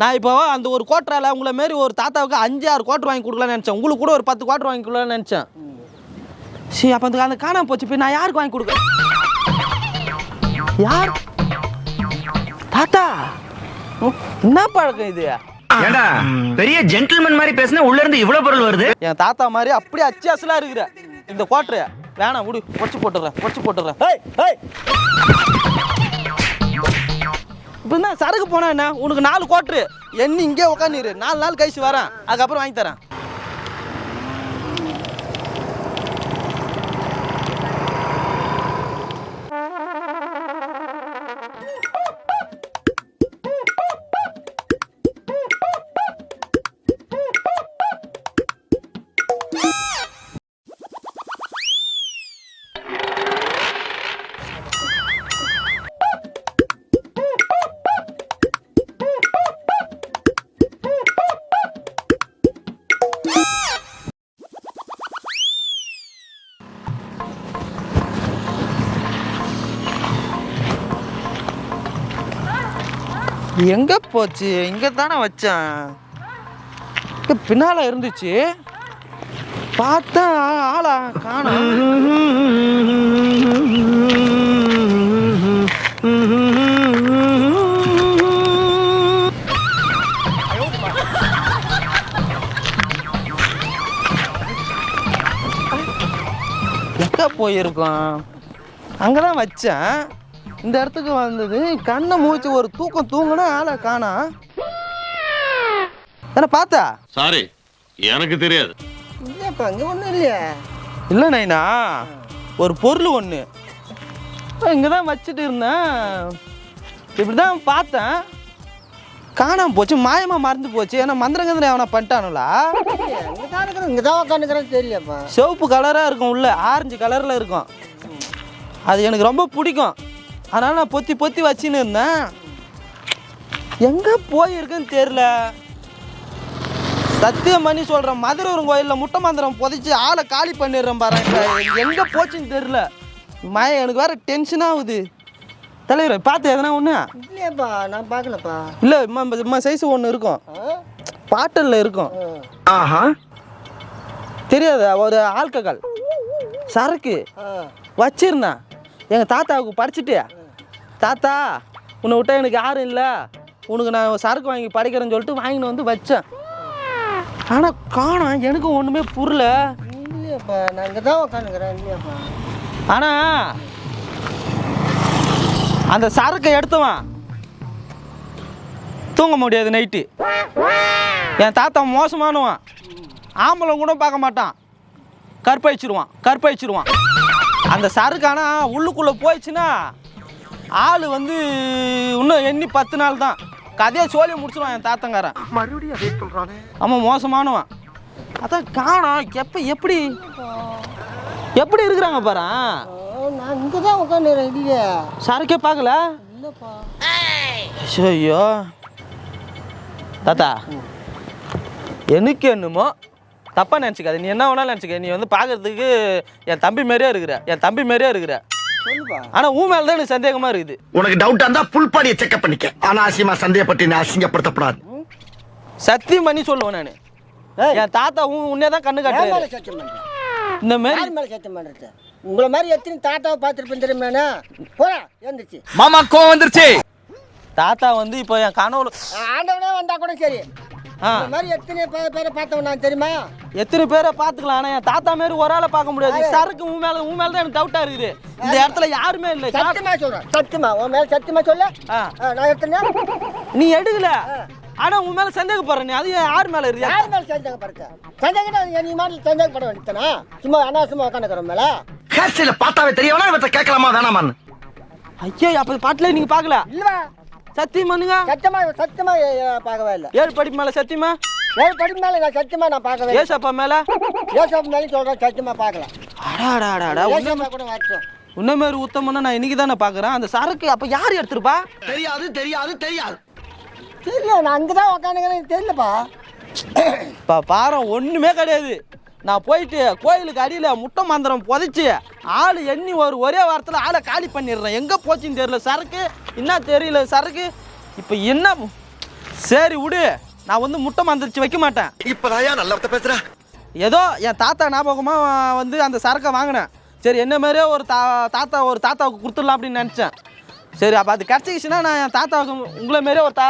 நான் இப்போ அந்த ஒரு கோட்டரால உங்களை மாரி ஒரு தாத்தாவுக்கு அஞ்சு ஆறு கோட்டர் வாங்கி கொடுக்கலாம்னு நினச்சேன். உங்களுக்கு கூட ஒரு பத்து கோட்டர் வாங்கி கொடுக்கலாம்னு நினச்சேன். சரி அப்போ அந்த அந்த காணாம போச்சு. போய் நான் யாருக்கு வாங்கி கொடுக்க யார்? தாத்தா? என்ன பழக்கம் இது? ஏண்டா பெரிய ஜென்டில்மேன் மாதிரி பேசினா உள்ள இருந்து இவ்வளவு பொருள் வருது? என் தாத்தா மாதிரி அப்படியே அச்சு அசலா இருக்கிற இந்த கோட்டரு. வேணாம் விடு. உடச்சு போட்டுறேன் உடச்சு போட்டுறேன் இப்போ என்ன சரக்கு போனா என்ன? உனக்கு நாலு கோட்ரு என்ன இங்கே உட்காந்துரு நாலு நாள் கழிச்சு வரேன். அதுக்கப்புறம் வாங்கி தரேன். எங்க போச்சு? இங்க தானே வச்சேன். இங்க பின்னால இருந்துச்சு. பார்த்தா ஆளா காணும் எங்கே போயிருக்கோம்? அங்கே தான் வச்சேன். இந்த இடத்துக்கு வந்தது கண்ணை மூச்சு ஒரு தூக்கம் தூங்கினா ஆளை காணா. தானே பார்த்தா? சாரி எனக்கு தெரியாது. இல்லையாப்பா அங்கே ஒன்றும் இல்லையா. இல்லை நைனா. ஒரு பொருள் ஒன்று இங்கே தான் வச்சுட்டு இருந்தேன். இப்படி தான் பார்த்தேன். காணாம போச்சு மாயமாக மறந்து போச்சு. ஏன்னா மந்திரங்கந்திர அவனை பண்ணிட்டானுங்களா? இங்கே தான் இருக்கிறேன் இங்கே தான் உட்காந்துக்கிறேன் தெரியலையாப்பா. சிவப்பு கலராக இருக்கும் உள்ள ஆரஞ்சு கலரில் இருக்கும். அது எனக்கு ரொம்ப பிடிக்கும். அதனால் நான் பொத்தி பொத்தி வச்சுன்னு இருந்தேன். எங்கே போயிருக்குன்னு தெரில சத்தியம் பண்ணி சொல்கிறேன் மதுரூர் கோயிலில் முட்டை மந்திரம் புதைச்சி ஆளை காலி பண்ணிடுறேன் பாரு எங்கே போச்சுன்னு தெரில மய எனக்கு வேற டென்ஷன் ஆகுது. தலைவர் பார்த்து எதனா ஒன்று இல்லையாப்பா நான் பார்க்கலப்பா. இல்லை இம்மா சைஸ் ஒன்று இருக்கும். பாட்டலில் இருக்கும். ஆஹா. தெரியாது? ஒரு ஆல்கஹால். சரக்கு. வச்சிருந்தேன். எங்கள் தாத்தாவுக்கு படிச்சுட்டு தாத்தா உன்னை விட்டா எனக்கு யாரும் இல்லை. உனக்கு நான் சரக்கு வாங்கி படிக்கிறேன்னு சொல்லிட்டு வாங்கின்னு வந்து வச்சேன். ஆனால் காணோம் எனக்கு ஒன்றுமே புரியல. இல்லையாப்பா நான் இங்கே தான் உட்காந்துக்கிறேன் இல்லையாப்பா. ஆனால் அந்த சரக்கை எடுத்தவன் தூங்க முடியாது நைட்டு என் தாத்தா மோசமானவன். ஆம்பளை கூட பார்க்க மாட்டான். கற்பழிச்சிருவான் கற்பழிச்சிருவான். அந்த சரக்கு ஆனால் உள்ளுக்குள்ளே போயிடுச்சுன்னா ஆள் வந்து இன்னும் எண்ணி பத்து நாள் தான். கதையை சோழி முடிச்சிருவான் என் தாத்தங்காரன். மறுபடியும் அதே சொல்கிறானே ஆமாம் மோசமானவன். அதான் காணோம். எப்போ எப்படி? எப்படி இருக்கிறாங்க பாரு? நான் இங்கே தான் உட்காந்துக்கிறேன் இல்லையா சரக்கே பார்க்கல? இல்லைப்பா. ஐயோ தாத்தா எனக்கு என்னமோ தப்பா நினச்சிக்காத. நீ என்ன வேணாலும் நினச்சிக்க. நீ வந்து பார்க்கறதுக்கு என் தம்பி மாதிரியே இருக்கிற. என் தம்பி மாதிரியே இருக்கிற. ஆனால் உன் மேலே தான் எனக்கு சந்தேகமாக இருக்குது. உனக்கு டவுட்டா இருந்தா புல் பாடியை செக்அப் பண்ணிக்க. அனாவசியமா சந்தேகப்பட்டு நீ அசிங்கப்படுத்தப்படாது சத்தியம் பண்ணி சொல்லுவேன் நான். என் தாத்தா உன் உன்னே தான் கண்ணு பண்ணுறேன் இந்த மாரி யார் மேலே சத்தியம் பண்ணுறது உங்களை மாதிரி எத்தனை தாத்தாவை பார்த்துருப்பேன் தெரியுமா நான்? போடா எழுந்துச்சு மாமா கோவம் வந்துருச்சு. தாத்தா வந்து இப்போ என் கனவுல ஆண்டவனே வந்தா கூட சரி. இந்த மாதிரி எத்தனை பே- பேரை பார்த்தவன் நான் தெரியுமா? எத்தனை பேரை பார்த்துக்கலாம் ஆனால் என் தாத்தா மாரி ஒரு ஆளை பார்க்க முடியாது. சரக்கு உன் மேலே உன் மேலே தான் எனக்கு டவுட்டாக இருக்குது. இந்த இடத்துல யாருமே இல்லை. சத்தியமா சொல்றேன். சத்தியமா? உன் மேல சத்தியமா சொல்ல? ஆ. ஆ, நான் எடுத்தேன்னா நீ எடுக்கல. ஆனா உன் மேல சந்தேகப்படுற நீ. அது யார் மேல இருக்கியா யார் மேல சந்தேகப்படுத்த சந்தேகம் நீ மாதிரி சந்தேகப்பட வேண்டியதானா சும்மா அனாவசியமா உட்காந்துக்கிறோம் மேல. ஹேர்ஸ்டைல பார்த்தாவே தெரியவனா இவத்த கேட்கலாமா வேணாமான்னு. ஐயா அப்ப பாட்டுல நீங்க பார்க்கல. இல்லவா சத்தியம் பண்ணுங்க சத்தியமா சத்தியமா பார்க்கவே இல்லை. ஏழு படிப்பு மேல சத்தியமா? ஏழு படிப்பு மேல நான் சத்தியமா நான் பார்க்கவே இல்லை. ஏசப்பா மேல? ஏசப் மேலே சொல்றேன் சத்தியமா பார்க்கல. அடாடாடாடா ஏசப்பா கூட வரட்டும். உன்ன மாதிரி உத்தமன்னா நான் இன்னைக்கு தானே பாக்குறேன் அந்த சரக்கு அப்ப யார் எடுத்திருப்பா? தெரியாது தெரியாது தெரியாது. தெரியல நான் அங்கே தான் உட்காந்துக்கிறேன் தெரியலப்பா. இப்போ பாரு ஒண்ணுமே கிடையாது. நான் போயிட்டு கோயிலுக்கு அடியில முட்டை மந்திரம் புதைச்சி ஆள் எண்ணி ஒரு ஒரே வாரத்தில் ஆளை காலி பண்ணிடுறேன். எங்கே போச்சுன்னு தெரியல. சரக்கு? என்ன தெரியல சரக்கு? இப்போ என்ன? சரி விடு. நான் வந்து முட்டை மந்திரிச்சு வைக்க மாட்டேன். இப்பதாயா நல்ல பேசுற. ஏதோ என் தாத்தா ஞாபகமாக வந்து அந்த சரக்கை வாங்கினேன். சரி என்ன மாதிரியே ஒரு தா தாத்தா ஒரு தாத்தாவுக்கு கொடுத்துடலாம் அப்படின்னு நினச்சேன். சரி அப்போ அது கிடச்சிக்கிச்சுன்னா நான் என் தாத்தாவுக்கு உங்களை மாரியே ஒரு தா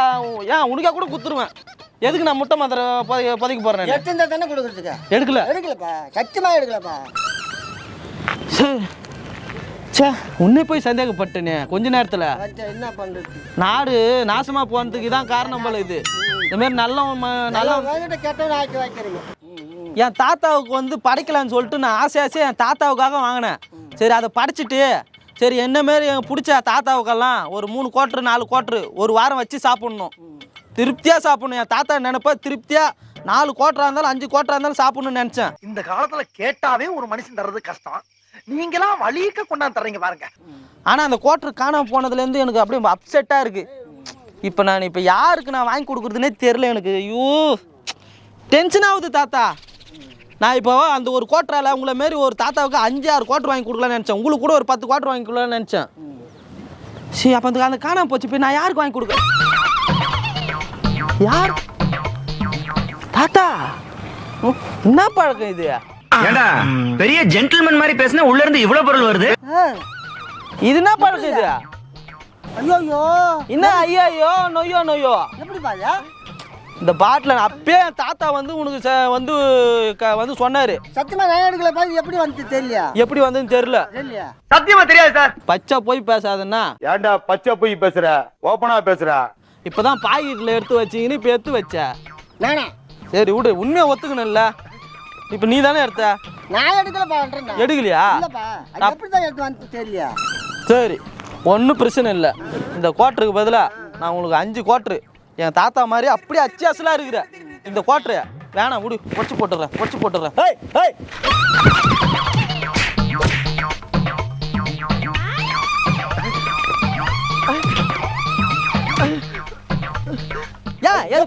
ஏன் உனக்கா கூட கொடுத்துருவேன். எதுக்கு நான் முட்டை மந்திர புதை புதைக்க போகிறேன் எடுத்துருந்தா தானே கொடுக்குறதுக்கு? எடுக்கல. எடுக்கலப்பா. சத்தியமாக எடுக்கலப்பா. சே சே உன்னை போய் சந்தேகப்பட்டேனே கொஞ்ச நேரத்தில். என்ன பண்ணுறது நாடு நாசமாக போனதுக்கு இதான் காரணம் போல இது. இந்த மாதிரி நல்ல ம். என் தாத்தாவுக்கு வந்து படைக்கலான்னு சொல்லிட்டு நான் ஆசை ஆசையாக என் தாத்தாவுக்காக வாங்கினேன். சரி அதை படிச்சுட்டு சரி என்ன மாரி எனக்கு பிடிச்ச தாத்தாவுக்கெல்லாம் ஒரு மூணு கோட்ரு நாலு கோட்ரு ஒரு வாரம் வச்சு சாப்பிட்ணும். திருப்தியாக சாப்பிடணும். என் தாத்தா நினைப்பா திருப்தியாக நாலு கோட்டராக இருந்தாலும் அஞ்சு கோட்டராக இருந்தாலும் சாப்பிடணும்னு நினச்சேன். இந்த காலத்துல கேட்டாவே ஒரு மனுஷன் தர்றது கஷ்டம். நீங்களாம் வழியக்க கொண்டாந்து தர்றீங்க பாருங்க. ஆனால் அந்த கோட்ரு காணாமல் போனதுலேருந்து எனக்கு அப்படியே அப்செட்டாக இருக்குது இப்போ நான் இப்போ யாருக்கு நான் வாங்கி கொடுக்குறதுனே தெரில எனக்கு. ஐயோ டென்ஷன் ஆகுது தாத்தா. நான் இப்போ அந்த ஒரு கோட்டரால் உங்களை மாரி ஒரு தாத்தாவுக்கு அஞ்சு ஆறு கோட்டர் வாங்கி கொடுக்கலாம்னு நினச்சேன். உங்களுக்கு கூட ஒரு பத்து கோட்டர் வாங்கி கொடுக்கலாம்னு நினச்சேன். சரி அப்போ அந்த அந்த காணாமல் போச்சு. இப்போ நான் யாருக்கு வாங்கி கொடுக்க யார் தாத்தா என்ன பழக்கம் இது ஏண்டா பெரிய ஜென்டில்மேன் மாதிரி பேசினா உள்ள இருந்து இவ்வளவு பொருள் வருது இது என்ன பழக்கம் இது ஐயோ என்ன ஐயா ஐயோ நொய்யோ நொய்யோ எப்படி பாயா இந்த பாட்டில் அப்பயே தாத்தா வந்து உனக்கு ச- வந்து க- வந்து சொன்னாரு சத்தியமா நான் எடுக்கல பாரு எப்படி வந்து தெரியலையா எப்படி வந்ததுன்னு தெரியல சத்தியமா தெரியாது சார் பச்சை போய் பேசாதன்னா ஏன்டா பச்சை போய் பேசுற ஓப்பனா பேசுற இப்பதான் பாக்கெட்ல எடுத்து வச்சீங்கன்னு இப்போ எடுத்து வச்ச. நானா? சரி விடு உண்மையை ஒத்துக்கணும்ல. இப்போ நீ தானே எடுத்த? நான் எடுக்கலப்பான்றேன் எடுக்கலையா? இல்லப்பா அது எப்படி தான் எடுத்து வந்து தெரியலையா? சரி ஒன்றும் பிரச்சனை இல்லை. இந்த கோட்டருக்கு பதிலாக நான் உங்களுக்கு அஞ்சு கோட்ரு என் தாத்தா மாதிரி அப்படியே அச்சு அசலாக இருக்கிற. இந்த கோட்டரு வேணாம் விடு உடச்சி போட்டுறேன் உடச்சி போட்டுறேன் ஹேய் ஹேய்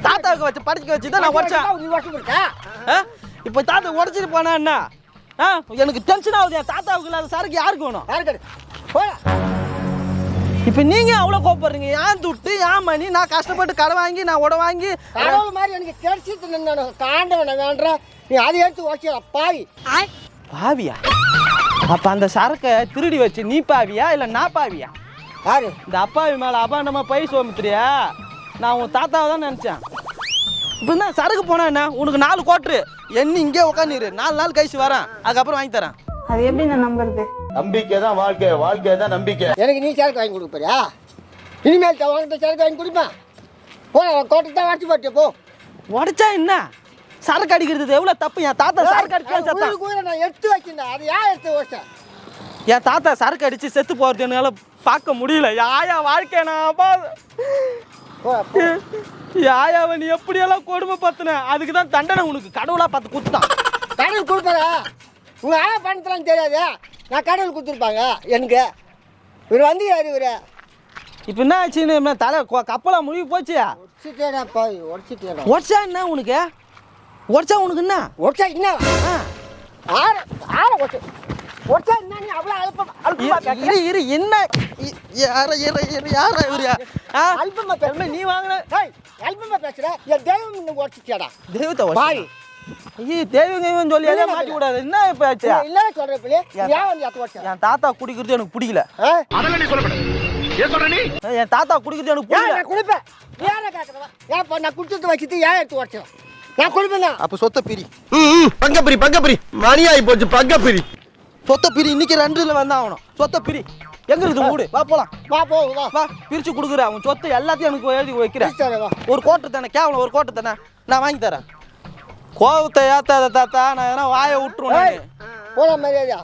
தாத்தாவுக்கு வச்சு படிக்க வச்சு தான் நான் உடச்சேன்? இப்போ தாத்தா உடச்சிட்டு போனா என்ன? ஆ? எனக்கு டென்ஷன் ஆகுது என் தாத்தாவுக்கு இல்லாத சரக்கு யாருக்கு வேணும்? இப்போ நீங்க அவ்வளோ கோப்படுறீங்க ஏன் துட்டு ஏன் மணி? நான் கஷ்டப்பட்டு கடை வாங்கி நான் உட வாங்கி கடவுள் மாதிரி எனக்கு கிடைச்சிட்டு காண்டவனை வேண்ட நீ அதை எடுத்து ஓகே பாய் பாவியா? அப்ப அந்த சரக்கை திருடி வச்சு நீ பாவியா? இல்ல நான் பாவியா? யாரு? இந்த அப்பாவி மேல அபாண்டமா பை சோமித்திரியா நான் உன் தாத்தாவை தான் நினைச்சேன். இப்போ என்ன சரக்கு போனா என்ன? உனக்கு நாலு கோட்ரு. என்ன இங்கே உட்காந்துரு நாலு நாள் கழிச்சு வரேன். அதுக்கப்புறம் வாங்கி தரேன். அது எப்படி நான் நம்புறது? நம்பிக்கை தான் வாழ்க்கை. வாழ்க்கை தான் நம்பிக்கை. எனக்கு நீ சரக்கு வாங்கி கொடுக்க போறியா? இனிமேல் தான் உனக்கு சரக்கு வாங்கி கொடுப்பேன். போ கோட்டை தான் வாட்சி போட்டு போ. உடைச்சா என்ன? சரக்கு அடிக்கிறது எவ்வளவு தப்பு? என் தாத்தா சரக்கு அடிச்சா உயிரை நான் எடுத்து வச்சிருந்தேன். அது ஏன் எடுத்து வச்சேன் என் தாத்தா சரக்கு அடிச்சு செத்து போறது என்னால பார்க்க முடியல. யாயா வாழ்க்கை நான். யாயாவை நீ எப்படியெல்லாம் கொடுமை பத்தின? அதுக்கு தான் தண்டனை உனக்கு. கடவுளா பார்த்து குத்துட்டான் கடவுள் கொடுப்பாரா உங்கள் ஆயா பணத்தெல்லாம் தெரியாது? நான் கடவுள் கொடுத்துருப்பாங்க எனக்கு. இவர் வந்து யார் இவர். இப்போ என்ன ஆச்சுன்னு தலை கொ- கப்பலா முழுகி போச்சு? உடச்சிட்டேடா பாய் உடச்சிட்டேடா உடச்சா என்ன உனக்கு? உடச்சா உனக்கு என்ன? உடச்சா என்ன? ஆ. ஆற ஆற உடச்சு உடச்சா என்ன நீ அவ்வளோ அல்பம் அல்பமா இரு, இரு இரு என்ன? இ- யார இரு இரு யாரா இவரு? ஆ? அல்பமா பேசுற. நீ வாங்கின ஏய் அல்பமா பேசுற. என் தெய்வம் இன்னும் உடச்சிட்டேடா தெய்வத்தை பாய் ஐயோ தெய்வம் சொல்லி எல்லாம் மாட்டி கூடாது. என்ன இப்போ ஆச்சு? பிள்ளை. ஏன் வந்து என் தாத்தா குடிக்கிறது எனக்கு பிடிக்கல. ஆ? அதெல்லாம் நீ சொல்லப்பட ஏன் சொல்ற நீ? என் தாத்தா குடிக்கிறது எனக்கு பிடிக்கல. நான் குடிப்பேன்? யாரை கேட்குறவா ஏன் நான் குடிச்சிட்டு வச்சுட்டு ஏன் எடுத்து உடச்சேன் நான் குடிப்பேன்? தான் அப்போ சொத்த பிரி. பங்கப்பிரி பங்கப்பிரி. மணி ஆகி போச்சு பங்கப்பிரி. சொத்த பிரி இன்னைக்கு ரெண்டுல வந்தா ஆகணும் சொத்த பிரி. எங்க இருக்குது? மூடு வா போலாம். வா போ வா. வா பிரிச்சு கொடுக்குற அவன் சொத்து எல்லாத்தையும் எனக்கு எழுதி வைக்கிறேன். ஒரு கோட்டை தானே கேவலம் ஒரு கோட்டை தானே. நான் வாங்கி தரேன். கோவத்தை ஏத்தாத தாத்தா நான் எதனா வாயை விட்டுருவேன் போட மரியாதையா?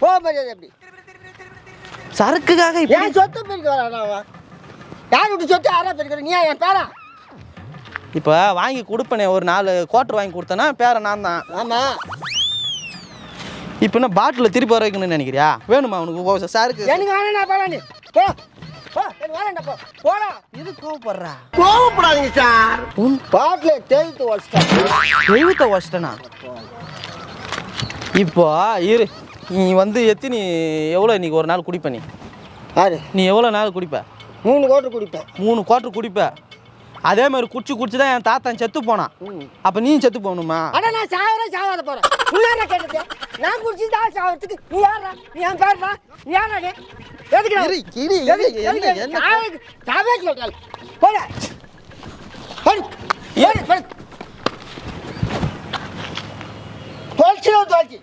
போ மரியாதை எப்படி? சரக்குக்காக ஏன் சொத்தை பிரிக்க வரான் யார் விட்டு சொத்து யாரா பிரிக்கிற நீ என் பேரா? இப்போ வாங்கி கொடுப்பனே ஒரு நாலு கோட்டர் வாங்கி கொடுத்தேன்னா பேரை நான் தான். ஆமா. இப்போ என்ன பாட்டில் திருப்பி வர வைக்கணும்னு நினைக்கிறியா? வேணுமா உனக்கு? சாருக்கு எனக்கு வேணாம் நான் போறேன் நீ. போ. போ. எனக்கு வேணாம் போ. போடா இது கோவப்படுறா? கோவப்படாதீங்க சார். உன் பாட்டில் வச்சிட்டேன் தெய்வத்தை வச்சிட்டேனா? இப்போ இரு. நீ வந்து எத்தனி எவ்வளோ இன்னைக்கு ஒரு நாள் குடிப்ப நீ? யாரு? நீ எவ்வளோ நாள் குடிப்ப? மூணு கோட்டு குடிப்பேன். மூணு குவார்டர் குடிப்ப. அதே மாதிரி குடிச்சு குடிச்சு தான் என் தாத்தன் செத்து போனான். அப்போ நீ செத்து போகணுமா? அட நான் சாவர சாவாத போறேன். முன்னாடி கேட்டது? நான் குடிச்சு தான் சாவறதுக்கு. நீ யாரா நீ என் பேர்டா? நீ யாரா நீ எதுக்கு இரு, இரு, என்ன, என்ன? சாவே சொல்றாள் போட. போடு போடு போடு. தொலைச்சு தொலைச்சு